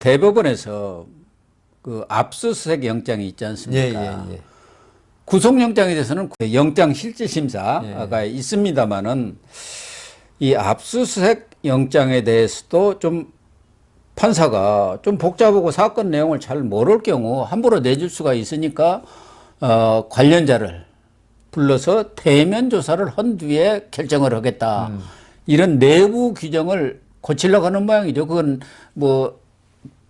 대법원에서 그 압수수색 영장이 있지 예, 않습니까? 예, 예. 구속영장에 대해서는 영장 실질심사가 있습니다만은 이 압수수색 영장에 대해서도 좀 판사가 좀 복잡하고 사건 내용을 잘 모를 경우 함부로 내줄 수가 있으니까 어, 관련자를 불러서 대면 조사를 한 뒤에 결정을 하겠다. 이런 내부 규정을 고치려고 하는 모양이죠. 그건 뭐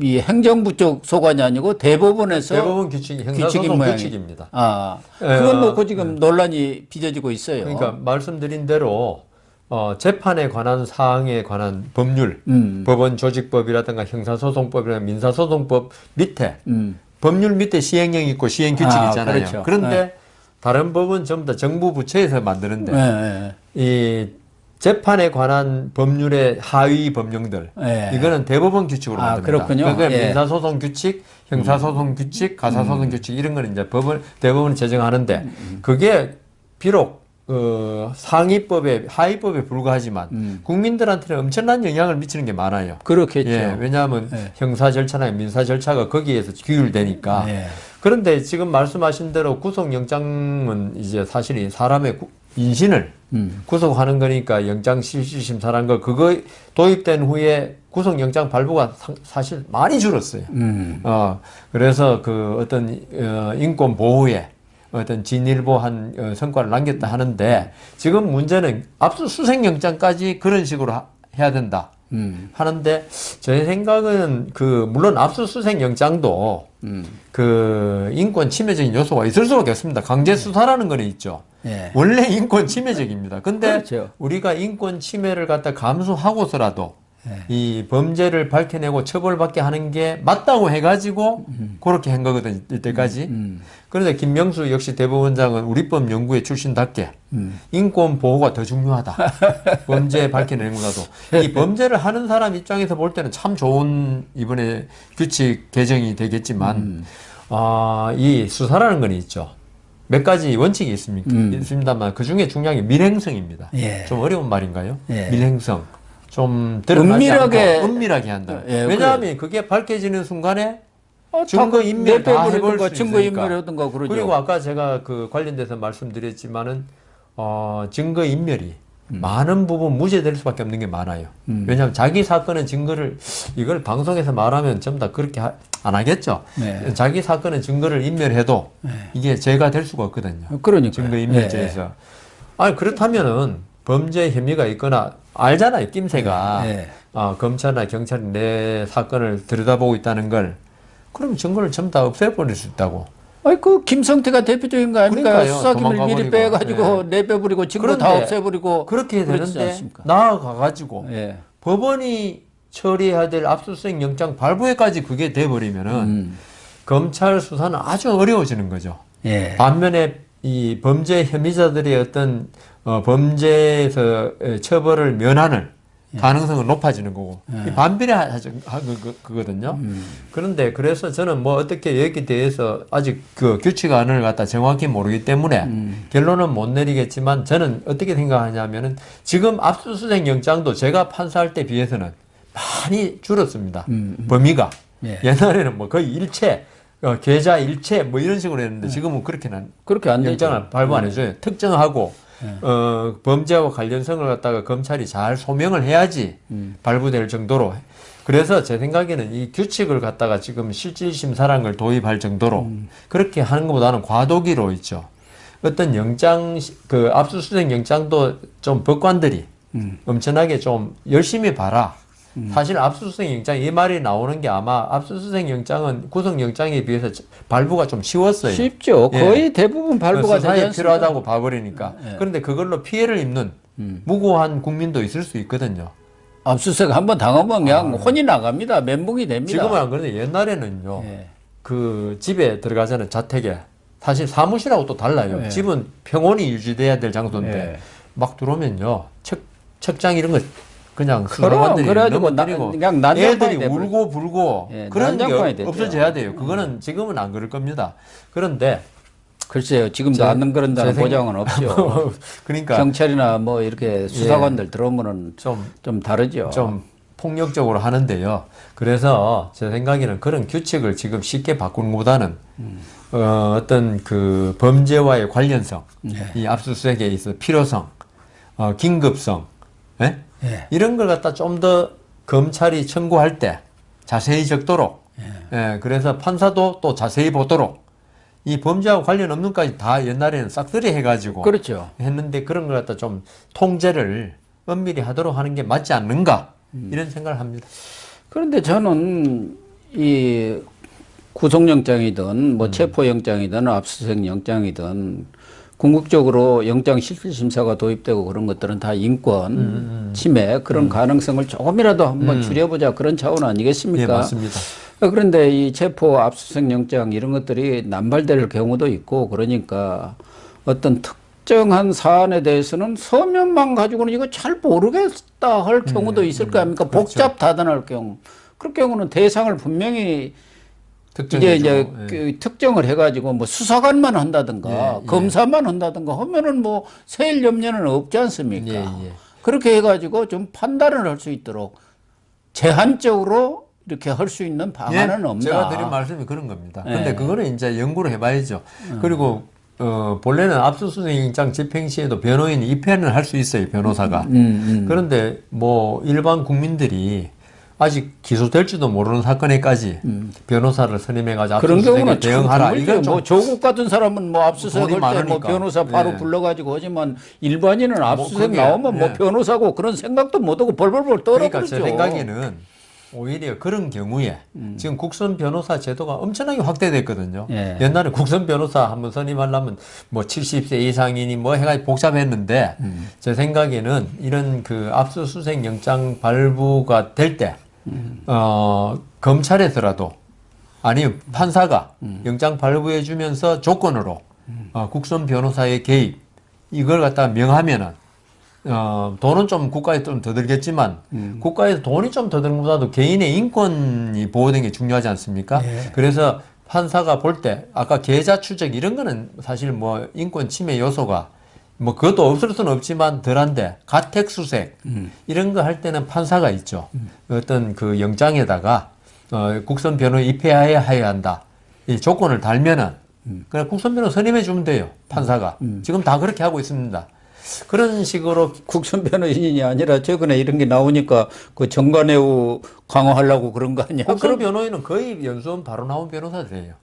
이 행정부 쪽 소관이 아니고 대법원에서 대법원 규칙이 형사소송 모양이- 규칙입니다. 아, 예, 그건 어, 놓고 지금 논란이 빚어지고 있어요. 그러니까 말씀드린 대로 어, 재판에 관한 사항에 관한 법률, 음. 법원 조직법이라든가 형사소송법이나 민사소송법 밑에 음. 법률 밑에 시행령 있고 시행 규칙 아, 있잖아요. 그렇죠. 그런데 다른 법은 전부 다 정부 부처에서 만드는데 예, 예. 이 재판에 관한 법률의 하위 법령들 예. 이거는 대법원 규칙으로 아, 만듭니다. 그렇군요. 그러니까 예. 음. 민사소송 규칙, 형사소송 규칙, 가사소송 규칙 이런 거는 이제 법을 대법원이 제정하는데 음, 그게 비록 어, 상위법에 하위법에 불과하지만 음. 국민들한테는 엄청난 영향을 미치는 게 많아요. 그렇겠죠. 예, 왜냐하면 예. 형사 절차나 민사 절차가 거기에서 규율되니까. 예. 그런데 지금 말씀하신 대로 구속영장은 이제 사실 이 사람의 구- 인신을 음. 구속하는 거니까 영장 실질심사란 거 그거 도입된 후에 구속영장 발부가 상- 사실 많이 줄었어요. 음. 어 그래서 그 어떤 어, 인권 보호에 어떤 진일보한 어, 성과를 남겼다 하는데 지금 문제는 압수수색 영장까지 그런 식으로 하- 해야 된다. 음. 하는데 제 생각은 그 물론 압수수색 영장도 음. 그 인권 침해적인 요소가 있을 수밖에 없습니다. 강제 수사라는 거는 있죠. 예. 원래 인권 침해적입니다. 근데 그렇죠. 우리가 인권 침해를 갖다 감수하고서라도 예. 이 범죄를 밝혀내고 처벌받게 하는 게 맞다고 해가지고 그렇게 한 거거든요. 이때까지. 음. 그런데 김명수 역시 대법원장은 우리법 연구회 출신답게 음. 인권 보호가 더 중요하다. 범죄 밝혀내는 것보다도. 이 범죄를 하는 사람 입장에서 볼 때는 참 좋은 이번에 규칙 개정이 되겠지만, 음. 아, 이 수사라는 건 있죠. 몇 가지 원칙이 있습니까? 음. 있습니다만 그 중에 중요한 게 밀행성입니다. 예. 좀 어려운 말인가요? 예. 밀행성. 좀 은밀하게- 은밀하게 한다. 예, 왜냐하면 그게 밝혀지는 순간에 어, 증거 인멸 다 해볼 수 증거. 인멸하든가 그러죠. 그리고 아까 제가 그 관련돼서 말씀드렸지만은 어, 증거 인멸이 많은 부분 무죄될 수밖에 없는 게 많아요. 음. 왜냐하면 자기 사건의 증거를 이걸 방송에서 말하면 전부 다 그렇게 하- 안 하겠죠. 네. 자기 사건의 증거를 인멸해도 이게 죄가 될 수가 없거든요. 그러니까 증거 인멸죄에서. 아니 그렇다면은 범죄 혐의가 있거나 알잖아요. 낌새가 예. 어, 검찰이나 경찰이 내 사건을 들여다보고 있다는 걸 그럼 증거를 전부 다 없애버릴 수 있다고. 아니 그 김성태가 대표적인 거 아닙니까? 그러니까요. 수사기밀 미리. 빼가지고 내빼버리고 증거 다 없애버리고 그렇게 되는데? 나아가가지고 예. 법원이 처리해야 될 압수수색 영장 발부에까지 그게 돼버리면은 음. 검찰 수사는 아주 어려워지는 거죠. 예. 반면에 이 범죄 혐의자들의 어떤 어, 범죄에서 에, 처벌을 면하는 예. 가능성은 높아지는 거고 이 반비례하죠 하- 그- 그-. 음. 그런데 그래서 저는 뭐 어떻게 여기에 대해서 아직 그 규칙안을 갖다 정확히 모르기 때문에 음. 결론은 못 내리겠지만 저는 어떻게 생각하냐면은 지금 압수수색 영장도 제가 판사할 때 비해서는 많이 줄었습니다. 범위가 예. 옛날에는 뭐 거의 일체 어, 계좌 일체 뭐 이런 식으로 했는데 지금은 그렇게는 그렇게 안 되죠. 영장을 발부 안 해줘요. 특정하고 어, 범죄와 관련성을 갖다가 검찰이 잘 소명을 해야지 발부될 정도로. 그래서 제 생각에는 이 규칙을 갖다가 지금 실질심사라는 걸 도입할 정도로 그렇게 하는 것보다는 과도기로 있죠. 어떤 영장, 시- 그 압수수색 영장도 좀 법관들이 엄청나게 좀 열심히 봐라. 사실 압수수색 영장 이 말이 나오는 게 아마 압수수색 영장은 구속 영장에 비해서 발부가 좀 쉬웠어요. 쉽죠. 예. 거의 대부분 발부가 되지? 필요하다고 봐버리니까. 그런데 그걸로 피해를 입는 음. 무고한 국민도 있을 수 있거든요. 압수수색 한번 당하면 그냥 혼이 나갑니다. 멘붕이 됩니다. 아. 지금은 안 그런데 옛날에는요. 예. 그 집에 들어가자는 자택에 사실 사무실하고 또 달라요. 예. 집은 평온이 유지돼야 될 장소인데 예. 막 들어오면요. 책, 책장 이런 거 그냥 그럼, 그래가지고 나- 그냥 애들이 돼버려. 울고 불고 예, 그런 게 됐죠. 없어져야 돼요. 그거는 지금은 안 그럴 겁니다. 그런데 글쎄요. 지금도 제- 안 그런다는 제 생- 보장은 없죠. 그러니까 경찰이나 뭐 이렇게 수사관들 들어오면은 좀 좀 다르죠. 좀 폭력적으로 하는데요. 그래서 제 생각에는 그런 규칙을 지금 쉽게 바꾸는 것보다는 어, 어떤 그 범죄와의 관련성, 이 압수수색에 있어 필요성, 어, 긴급성, 예? 예. 이런 걸 갖다 좀 더 검찰이 청구할 때 자세히 적도록, 예, 그래서 판사도 또 자세히 보도록 이 범죄와 관련 없는 까지 다 옛날에는 싹들이 해가지고 그렇죠. 했는데 그런 걸 갖다 좀 통제를 엄밀히 하도록 하는 게 맞지 않는가 이런 생각을 합니다. 그런데 저는 이 구속영장이든 뭐 체포영장이든 압수수색 영장이든 궁극적으로 영장 실질 심사가 도입되고 그런 것들은 다 인권 침해 그런 가능성을 조금이라도 한번 줄여보자 그런 차원 아니겠습니까? 예, 맞습니다. 그런데 이 체포 압수수색 영장 이런 것들이 남발될 경우도 있고 그러니까 어떤 특정한 사안에 대해서는 서면만 가지고는 이거 잘 모르겠다 할 경우도 있을 거 아닙니까? 복잡 다단할 경우. 그럴 경우는 대상을 분명히 이제 이제 특정해주고, 예. 그 특정을 해가지고 뭐 수사관만 한다든가 예, 예. 검사만 한다든가 하면은 뭐 세일 염려는 없지 않습니까? 예, 예. 그렇게 해가지고 좀 판단을 할 수 있도록 제한적으로 이렇게 할 수 있는 방안은 없나? 예, 제가 드린 말씀이 그런 겁니다. 예. 근데 그거는 이제 연구를 해봐야죠. 그리고 어, 본래는 압수수색영장 집행 시에도 변호인이 입회는 할 수 있어요, 변호사가. 음, 음. 그런데 뭐 일반 국민들이 아직 기소될지도 모르는 사건에까지 변호사를 선임해가지고 음. 그런 경우는 참 대응하라. 이건 좀뭐 조국 같은 사람은 뭐 압수수색 할 때 뭐. 변호사 바로 예. 불러가지고 하지만 일반인은 압수수색 그게, 나오면 뭐 예. 변호사고 그런 생각도 못하고 벌벌벌 떨어버리죠. 그러니까 제 생각에는 오히려 그런 경우에 지금 국선 변호사 제도가 엄청나게 확대됐거든요. 예. 옛날에 국선 변호사 한번 선임하려면 뭐 70세 이상이니 뭐 해가지고 복잡했는데 제 생각에는 이런 그 압수수색 영장 발부가 될 때, 어, 검찰에서라도 아니면 판사가 영장 발부해 주면서 조건으로 어, 국선 변호사의 개입 이걸 갖다가 명하면은 어, 돈은 좀 국가에 좀 더 들겠지만 국가에서 돈이 좀 더 드는 것보다도 개인의 인권이 보호되는 게 중요하지 않습니까? 그래서 판사가 볼 때 아까 계좌 추적 이런 거는 사실 뭐 인권 침해 요소가 뭐 그것도 없을 수는 없지만 덜한데 가택 수색 이런 거 할 때는 판사가 있죠. 어떤 그 영장에다가 어, 국선 변호 입회해야 해야 한다. 이 조건을 달면은 그냥 국선 변호 선임해 주면 돼요. 판사가 지금 다 그렇게 하고 있습니다. 그런 식으로 국선 변호인이 아니라 최근에 이런 게 나오니까 그 정관예우 강화하려고 그런 거 아니야? 국선 변호인은 거의 연수원 바로 나온 변호사들이에요.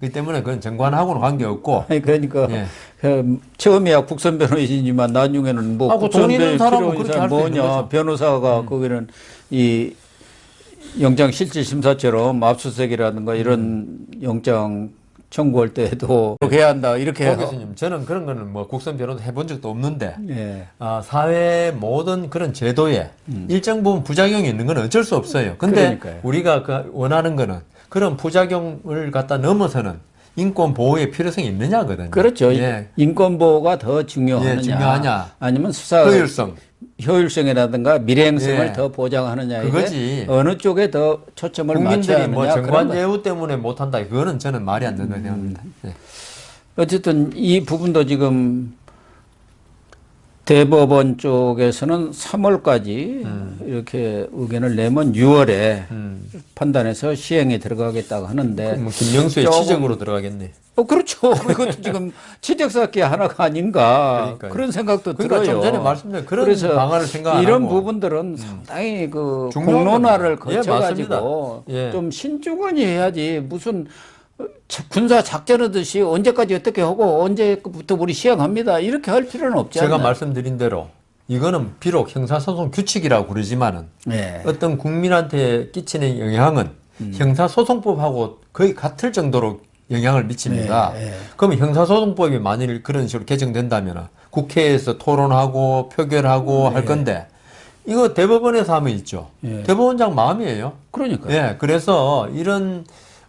그렇기 때문에 그건 정관하고는 관계없고 아니 그러니까 예. 그 처음이야 국선 변호인이지만 나중에는 뭐 아, 그 국선 돈 있는 변- 사람은 필요한 뭐냐 거죠. 음. 변호사가 거기는 이 영장 실질 심사처럼 압수수색이라든가 이런 영장 청구할 때도 그렇게 해야 한다 이렇게 고 해서 교수님 저는 그런 거는 뭐 국선 변호사 해본 적도 없는데 예. 아, 사회 모든 그런 제도에 일정 부분 부작용이 있는 건 어쩔 수 없어요. 근데 음. 그러니까요. 우리가 그 원하는 거는 그런 부작용을 갖다 넘어서는 인권 보호의 필요성이 있느냐거든요. 그렇죠. 예. 인권 보호가 더 중요하느냐, 예, 중요하냐. 아니면 수사 효율성. 효율성이라든가 미래행성을 예. 더 보장하느냐에 그거지. 어느 쪽에 더 초점을 맞춰야 국민들이 하느냐 뭐 그런 정관 거. 예우 때문에 못한다. 그거는 저는 말이 안 된다고 생각합니다. 예. 어쨌든 이 부분도 지금 대법원 쪽에서는 3월까지 이렇게 의견을 내면 6월에 음. 판단해서 시행에 들어가겠다고 하는데 뭐 김명수의 조금- 치적으로 들어가겠네. 어 그렇죠. 이것도 지금 치적사기 하나가 아닌가 그러니까요. 그런 생각도 그러니까 들어요. 좀 전에 말씀드린 그런 그래서 방안을 생각 안 이런 하고. 음. 부분들은 상당히 그 공론화를. 예, 거쳐가지고 맞습니다. 예. 좀 신중하게 해야지 무슨 군사 작전하듯이 언제까지 어떻게 하고 언제부터 우리 시행합니다 이렇게 할 필요는 없지 제가 않나요? 말씀드린 대로 이거는 비록 형사소송 규칙이라고 그러지만은 네. 어떤 국민한테 끼치는 영향은 형사소송법하고 거의 같을 정도로 영향을 미칩니다. 네, 네. 그럼 형사소송법이 만일 그런 식으로 개정된다면 국회에서 토론하고 표결하고 할 건데 이거 대법원에서 하면 있죠. 네. 대법원장 마음이에요. 그러니까 예, 그래서 이런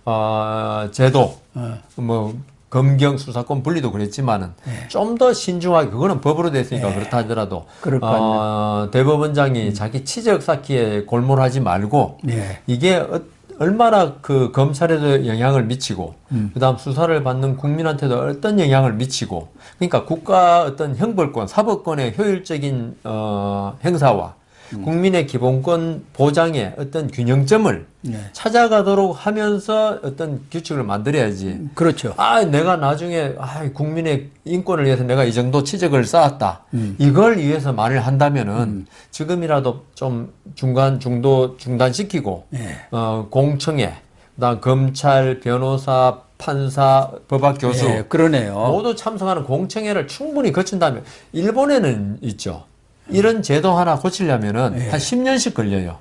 어, 제도, 네. 뭐 검경 수사권 분리도 그랬지만은 좀더 신중하게 그거는 법으로 됐으니까 그렇다 하더라도? 어, 대법원장이 자기 치적 쌓기에 골몰하지 말고 네. 이게 어- 얼마나 그 검찰에도 영향을 미치고 그다음 수사를 받는 국민한테도 어떤 영향을 미치고 그러니까 국가 어떤 형벌권, 사법권의 효율적인 어, 행사와 국민의 기본권 보장의 어떤 균형점을 네. 찾아가도록 하면서 어떤 규칙을 만들어야지. 그렇죠. 아, 내가 나중에 아, 국민의 인권을 위해서 내가 이 정도 치적을 쌓았다. 이걸 위해서 말을 한다면은 지금이라도 좀 중간 중도 중단시키고 어, 공청회, 그다음 검찰, 변호사, 판사, 법학 교수 예, 그러네요. 모두 참석하는 공청회를 충분히 거친다면 일본에는 있죠. 이런 제도 하나 고치려면은 한 10년씩 걸려요.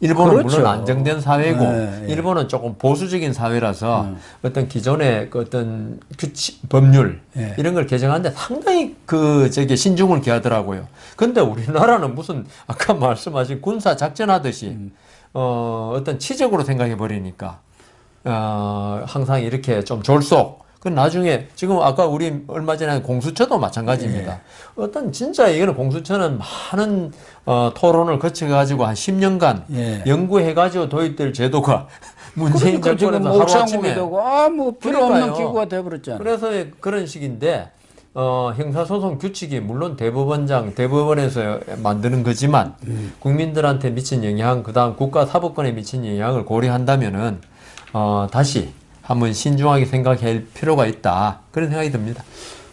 일본은 그렇죠. 물론 안정된 사회고 네, 예. 일본은 조금 보수적인 사회라서 어떤 기존의 그 어떤 규칙 법률 예. 이런 걸 개정하는데 상당히 그 저기 신중을 기하더라고요. 근데 우리나라는 무슨 아까 말씀하신 군사 작전 하듯이 음. 어 어떤 치적으로 생각해 버리니까 어 항상 이렇게 좀 졸속 그 나중에 지금 아까 우리 얼마 전에 한 공수처도 마찬가지입니다. 예. 어떤 진짜 이거는 공수처는 많은 어, 토론을 거쳐 가지고 한 10년간 예. 연구해 가지고 도입될 제도가 문재인 정권에서 하루 옥상국이 아침에 되고 아무 필요 없는 그러니까요. 기구가 돼버렸잖아요. 그래서 그런 식인데 어, 형사소송 규칙이 물론 대법원장 대법원에서 만드는 거지만 국민들한테 미친 영향 그 다음 국가 사법권에 미친 영향을 고려한다면은 어, 다시 한번 신중하게 생각할 필요가 있다 그런 생각이 듭니다.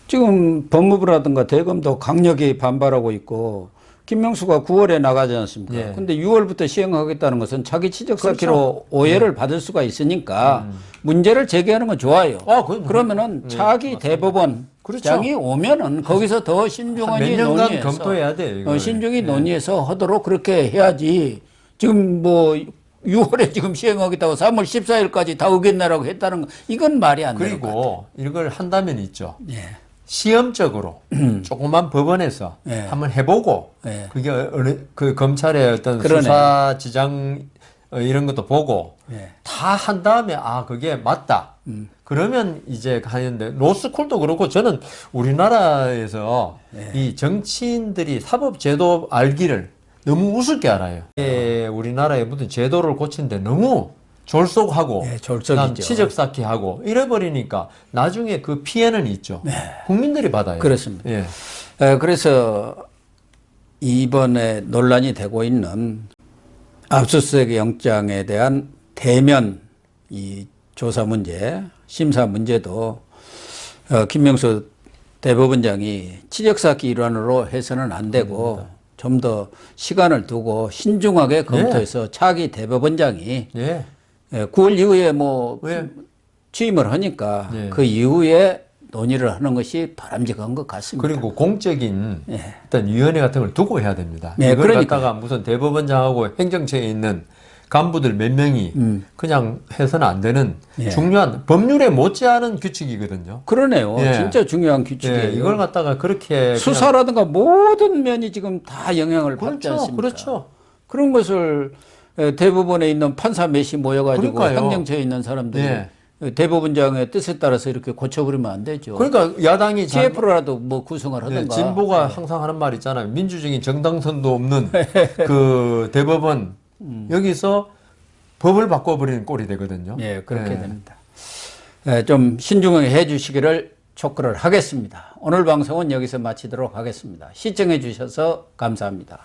지금 법무부라든가 대검도 강력히 반발하고 있고 김명수가 9월에 나가지 않습니까? 예. 근데 6월부터 시행하겠다는 것은 자기 치적 쌓기로 오해를 받을 수가 있으니까 문제를 제기하는 건 좋아요. 아, 그건 그러면은 차기 대법원 그렇죠. 장이 오면은 거기서 더 신중하게 논의해서 검토해야. 이걸. 어, 신중히 예. 논의해서 하도록 그렇게 해야지. 지금 뭐 6월에 지금 시행하겠다고 3월 14일까지 다 오겠나라고 했다는 거 이건 말이 안 되는 거 그리고 이걸 한다면 있죠. 예. 시험적으로 조그만 법원에서 예. 한번 해보고 예. 그게 어느 그 검찰의 어떤 그러네. 수사 지장 어, 이런 것도 보고 예. 다한 다음에 아 그게 맞다. 음. 그러면 이제 가는데 로스쿨도 그렇고 저는 우리나라에서 예. 이 정치인들이 사법 제도 알기를 너무 우습게 알아요. 예, 우리나라의 무슨 제도를 고치는데 너무 졸속하고 예, 졸속이죠. 치적 쌓기하고 이래 버리니까 나중에 그 피해는 있죠. 국민들이 받아요. 네. 그렇습니다. 예. 에, 그래서 이번에 논란이 되고 있는 압수수색 영장에 대한 대면 이 조사 문제, 심사 문제도 어, 김명수 대법원장이 치적 쌓기 일환으로 해서는 안 되고 좀 더 시간을 두고 신중하게 검토해서 차기 대법원장이 예. 예, 9월 이후에 뭐 왜? 취임을 하니까 예. 그 이후에 논의를 하는 것이 바람직한 것 같습니다. 그리고 공적인 예. 어떤 위원회 같은 걸 두고 해야 됩니다. 네, 이걸 그러니까요. 갖다가 무슨 대법원장하고 행정처에 있는 간부들 몇 명이 그냥 해서는 안 되는 음. 예. 중요한 법률에 못지않은 규칙이거든요. 그러네요. 예. 진짜 중요한 규칙이에요. 예, 이걸 갖다가 그렇게 수사라든가 모든 면이 지금 다 영향을 그냥- 받지 그렇죠, 않습니까? 그렇죠. 런 것을 에, 대법원에 있는 판사 몇이 모여가지고 그러니까요. 행정처에 있는 사람들이 예. 대법원장의 뜻에 따라서 이렇게 고쳐버리면 안 되죠. 그러니까 야당이 잘- TF로라도 뭐 구성을 네, 하든가. 진보가 항상 하는 말 있잖아요. 민주적인 정당성도 없는 그 대법원 음. 여기서 법을 바꿔버리는 꼴이 되거든요. 예, 그렇게 네. 됩니다. 예, 좀 신중하게 해 주시기를 촉구를 하겠습니다. 오늘 방송은 여기서 마치도록 하겠습니다. 시청해 주셔서 감사합니다.